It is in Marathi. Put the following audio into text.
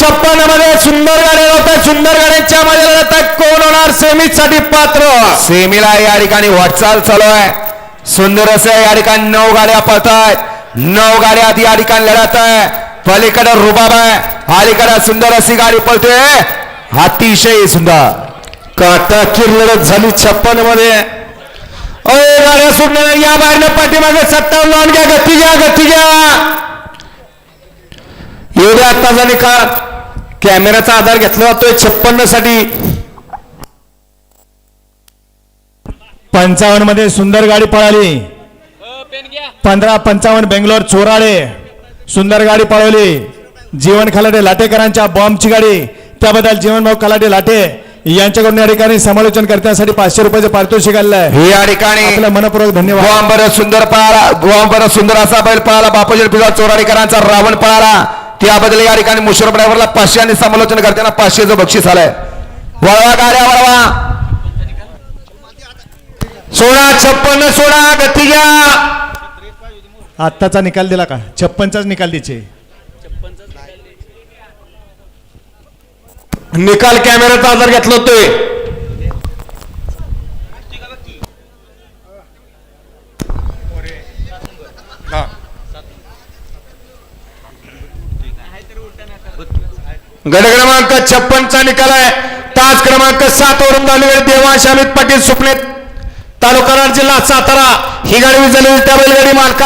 छप्पनमध्ये सुंदर गाड्या होतात सुंदर गाड्यांच्या मध्ये जातात कोण होणार? सेमीत साठी पात्र. सेमीला या ठिकाणी वाटचाल चालू आहे. सुंदर असं या ठिकाणी नऊ गाड्या पळतायत. नऊ गाड्या आधी या ठिकाणी लढत आहे. पलीकडे रुबाब आहे. अलीकडे सुंदर अशी गाडी पळते. अतिशय सुंदर. काटा लढत झाली छप्पनमध्ये अय गाड्या सुटणार या बाहेरनं पाठीमागे सत्तावन्न लावून घ्या गती घ्या गती घ्या. एवढ्या आत्ताचा निकाल कॅमेऱ्याचा आधार घेतला जातोय छप्पन्नसाठी. पंचावन्नमध्ये सुंदर गाडी पळाली. पंधरा पंचावन्न बेंगलोर चोराळे. सुंदर गाडी पळवली. जीवन खलाटे लाटेकरांच्या बॉम्बची गाडी. त्याबद्दल जीवनभाऊ खलाटे लाटे यांच्याकडून या ठिकाणी समालोचन करण्यासाठी पाचशे रुपयाचे पारितोषिक आहे. या ठिकाणी मनपूर्वक धन्यवाद. सुंदर पळाला. गोवांबर सुंदर असा बैल पळाला. बापूजी चोराडीकरांचा रावण पळाला. त्याबद्दल या ठिकाणी मुशरफ ड्रायव्हरला पाचशे आणि समालोचन करताना पाचशेचं बक्षीस आलंय. वळवा गाड्या वळवा. सोळा छप्पन्न सोळा गती घ्या. आत्ताचा निकाल दिला का? छप्पनचाच निकाल द्यायचे निकाल कॅमेऱ्याचा आधार घेतला होतोय. गट क्रमांक छप्पनचा निकाल आहे. तास क्रमांक सात वरून झालेले देवांश अमित पाटील सुपणे तालुका जिल्हा सातारा. ही गाडी विजली त्या बैलगाडी मालका